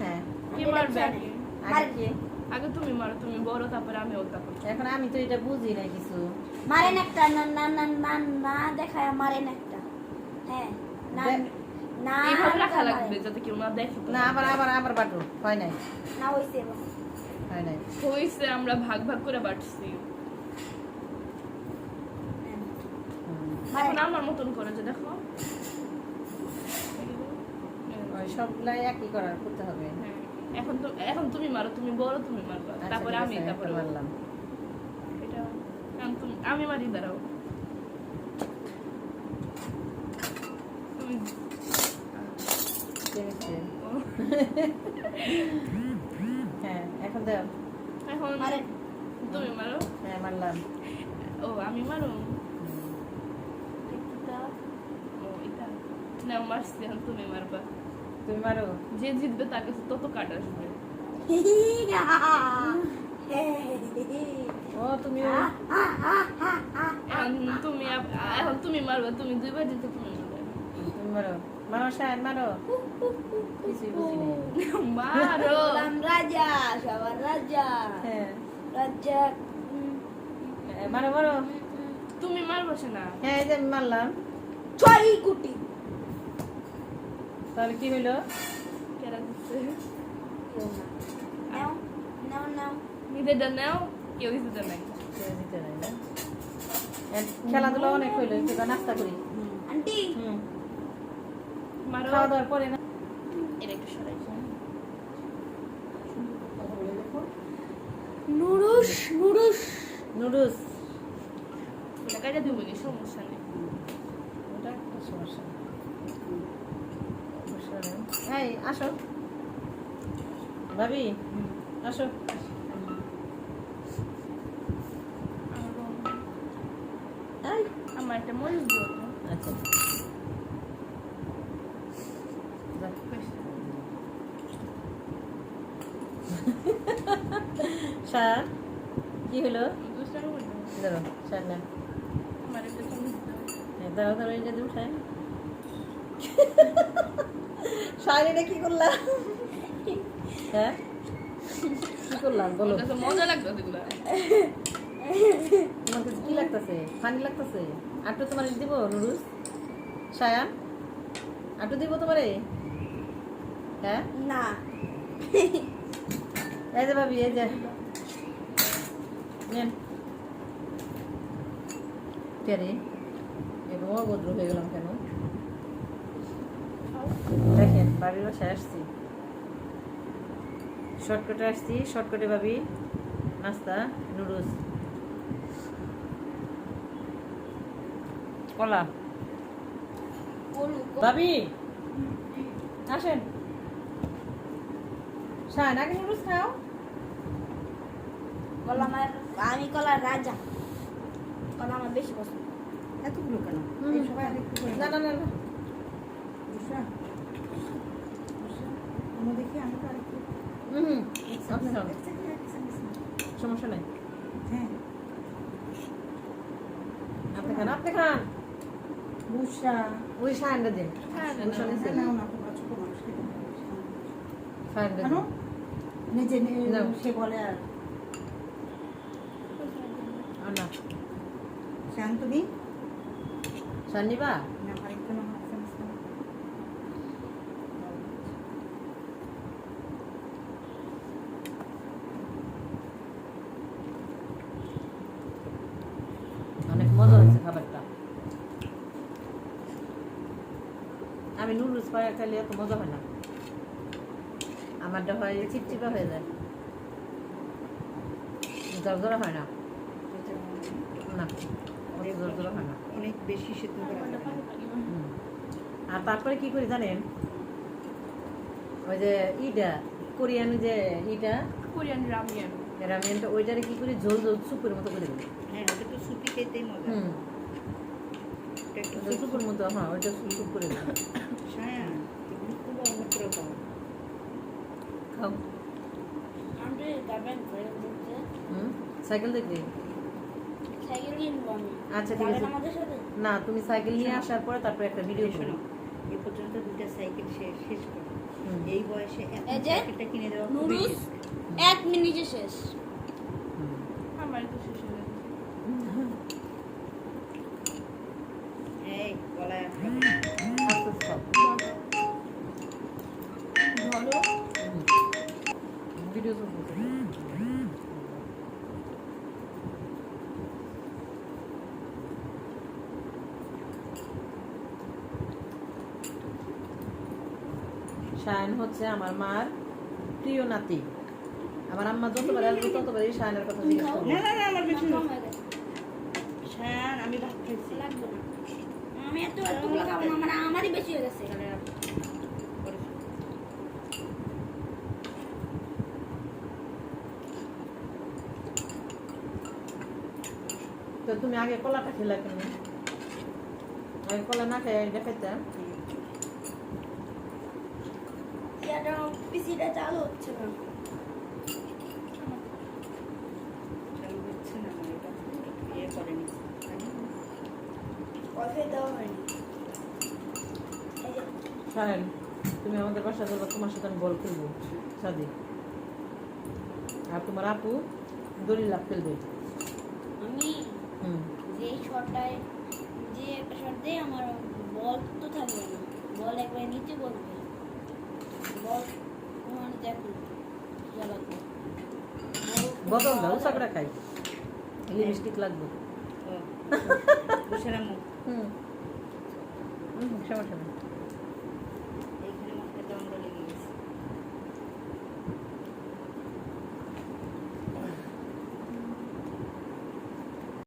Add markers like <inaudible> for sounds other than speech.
হ্যাঁ। কি মারবে? আগে আগে কি? আগে তুমি মারো তুমি বড় তারপরে আমি ওটা এখন আমি তো এটা বুঝি না কিছু। মারেন একটা না না না না না দেখায় মারেন একটা। হ্যাঁ না না এইভাবে রাখা লাগবে যাতে কেউ না দেখে না আবার আবার আবার বাটু। হয় নাই। না হইছে হয় নাই। হইছে আমরা ভাগ ভাগ করে বাটছি। হ্যাঁ। এখন আমার মতন করে যে দেখো ওই সবগুলাই একই করার করতে হবে। হ্যাঁ, এখন তো এখন তুমি মারো তুমি বড় তুমি মারবা আচ্ছা, তারপরে আমি তারপরে মারলাম। এটা তুমি আমি মারি দাঁড়াও। তুমি <laughs> হ্যাঁ এখন দাও। এখন মারেন তুমি মারো। হ্যাঁ মারলাম। ও আমি মারো। হুম। এটা ও এটা। না মারছি এখন তুমি মারো যে জিতবে তার কাছে তত কাট আসবে। <laughs> ও তুমি তুমি এখন তুমি মারবা তুমি দুইবার জিতে তুমি তুমি মারো মারো। মারো। মারো রাজা সবার রাজা। হ্যাঁ। রাজা হ্যাঁ, মারো মারো। তুমি মারবো সে না হ্যাঁ যে আমি মারলাম। ছয় কোটি। তাহলে কি হইল? কেরা দিচ্ছে। নাও নাও নাও। নিজেরটা নাও কেউ দিতে নাই। কেউ দিতে নাই। না খেলাধুলা অনেক হইল নাস্তা করি। আন্টি। খাওয়া দাওয়ার পরে না? এটা একটু সরাই নুরুস নুরুস। নুডলস এটা কাজে দিব নি সমস্যা নেই। ওটা একটা সমস্যা সমস্যা নেই। এই আসো ভাবি আসো আমার একটা মরিচ দিও আচ্ছা। শান কি হলো। দাঁড়ো শান না। হ্যাঁ, দাঁড়াও দাঁড়াও এটা উঠায় শান এটা কি করলাম হ্যাঁ? কি করলাম বলো। মজা তোমার কাছে কি লাগতেছে? ফানি লাগতেছে? আটু তোমার দিব নুরুস সায়ান? আটু দিব তোমারে? হ্যাঁ? না। এই যে ভাবি এই যে। নেন। কেরে এরকম অভদ্র হয়ে গেলাম কেন? দেখেন বাবির বাসায় আসছি। শর্টকাটে আসছি শর্টকাটে ভাবি নাস্তা নুডলস। কলা। ভাবি আসেন। শান আগে নুডলস খাও। কলা আমার আমি কলার রাজা। কলা আমার বেশি পছন্দ। এতগুলো কেন? না না না। সমস্যা নাই হ্যাঁ আপনি খান আপনি খান দিন নিজে সে বলে আর না শান তুমি শান নিবা না আরেকটু নাও, এক চামচ নাও। অনেক মজা হচ্ছে খাবারটা আমি নুডলস পায়ে খেলে এত মজা হয় না। আমারটা হয় চিপচিপা হয়ে যায়। জরজরা হয় না। না অত জরজরা হয় না। অনেক বেশি সেদ্ধ। আর তারপরে কি করি জানেন? ওই যে ইটা কোরিয়ান যে ইটা কোরিয়ান রামিয়ান। রামিয়ানটা ওইটারে কি করি ঝোল ঝোল সুপের মতো করে দিই হ্যাঁ ওটা তো সুপি খেতেই মজা। হুম। ওটা একটু মতো হ্যাঁ ওইটা সুপ সুপ করে খুব খাও। যাবেন হুম? সাইকেল দেখবে আচ্ছা ঠিক আছে। না তুমি সাইকেল নিয়ে আসার পরে তারপরে একটা ভিডিও শোনো করো। এ পর্যন্ত দুটা সাইকেল শেষ শেষ করো। এই বয়সে প্যাকেটটা কিনে দেওয়া এক মিনিটে শেষ হুম। আমার তো শেষ হয়ে গেছে এই গলায় শায়ন হচ্ছে আমার মার প্রিয় নাতি। আমার আম্মা যতবার আসবে ততবারই শায়নের কথা জিজ্ঞেস করব। না না না আমার বেশি হয়ে আমি ভাত খাইছি। লাগবে না। আমি এত এতগুলো খাব না আমার আমারই বেশি হয়ে গেছে। তো তুমি আগে কলাটা খেলা কেন আগে কলা না খেয়ে এটা খাইতে পিসিটা চালু হচ্ছে না চালু হচ্ছে না আমার এটা ইয়ে করেনি দেওয়া হয়নি শায়ন তুমি আমাদের বাসা যাব তোমার সাথে আমি বল খেলব সাদি আর তোমার আপু দড়ি লাভ খেলবে আমি যে শটটায় যে একটা শট দিয়ে আমার বল তো থাকবে না। বল একবার নিচে বলবে বল তোমার দেখো জ্বালাতে বদল দাও চাকরা খাই লিপস্টিক লাগবে। ও বসে রামু হুম। হুম সমস্যা নেই।